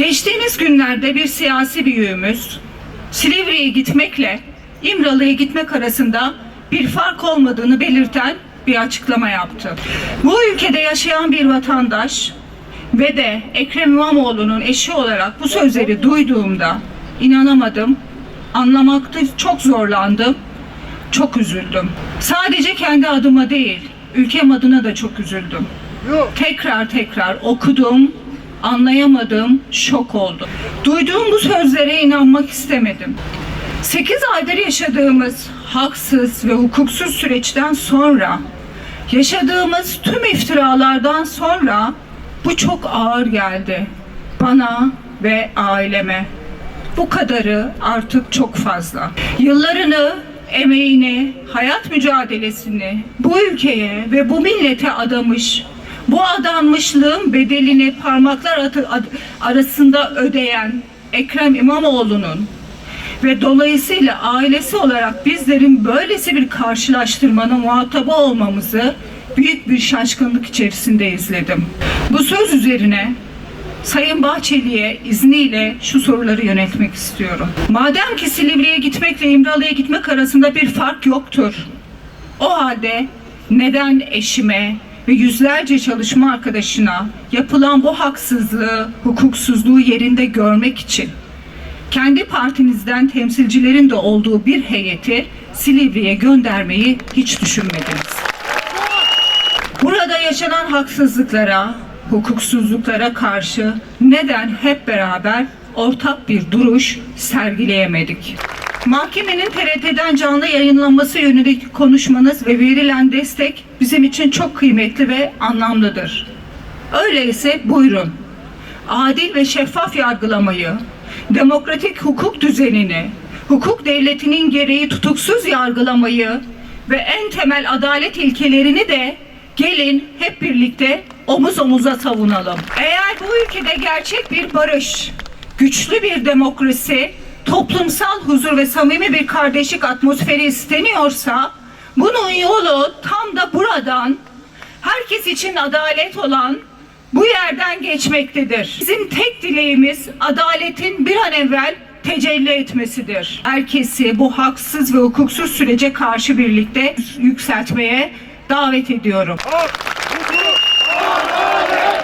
Geçtiğimiz günlerde bir siyasi büyüğümüz Silivri'ye gitmekle İmralı'ya gitmek arasında bir fark olmadığını belirten bir açıklama yaptı. Bu ülkede yaşayan bir vatandaş ve de Ekrem İmamoğlu'nun eşi olarak bu sözleri duyduğumda inanamadım, anlamakta çok zorlandım, çok üzüldüm. Sadece kendi adıma değil, ülkem adına da çok üzüldüm. Tekrar tekrar okudum, anlayamadım, şok oldum. Duyduğum bu sözlere inanmak istemedim. 8 aydır yaşadığımız haksız ve hukuksuz süreçten sonra, yaşadığımız tüm iftiralardan sonra bu çok ağır geldi bana ve aileme. Bu kadarı artık çok fazla. Yıllarını, emeğini, hayat mücadelesini bu ülkeye ve bu millete adamış, bu adanmışlığın bedelini parmaklar arasında ödeyen Ekrem İmamoğlu'nun ve dolayısıyla ailesi olarak bizlerin böylesi bir karşılaştırmanın muhatabı olmamızı büyük bir şaşkınlık içerisinde izledim. Bu söz üzerine Sayın Bahçeli'ye izniyle şu soruları yöneltmek istiyorum. Madem ki Silivri'ye gitmekle İmralı'ya gitmek arasında bir fark yoktur. O halde neden eşime ve yüzlerce çalışma arkadaşına yapılan bu haksızlığı, hukuksuzluğu yerinde görmek için kendi partinizden temsilcilerin de olduğu bir heyeti Silivri'ye göndermeyi hiç düşünmediniz. Burada yaşanan haksızlıklara, hukuksuzluklara karşı neden hep beraber ortak bir duruş sergileyemedik? Mahkemenin TRT'den canlı yayınlanması yönündeki konuşmanız ve verilen destek bizim için çok kıymetli ve anlamlıdır. Öyleyse buyurun. Adil ve şeffaf yargılamayı, demokratik hukuk düzenini, hukuk devletinin gereği tutuksuz yargılamayı ve en temel adalet ilkelerini de gelin hep birlikte omuz omuza savunalım. Eğer bu ülkede gerçek bir barış, güçlü bir demokrasi, toplumsal huzur ve samimi bir kardeşlik atmosferi isteniyorsa bunun yolu tam da buradan herkes için adalet olan bu yerden geçmektedir. Bizim tek dileğimiz adaletin bir an evvel tecelli etmesidir. Herkesi bu haksız ve hukuksuz sürece karşı birlikte yükseltmeye davet ediyorum. Hukuk,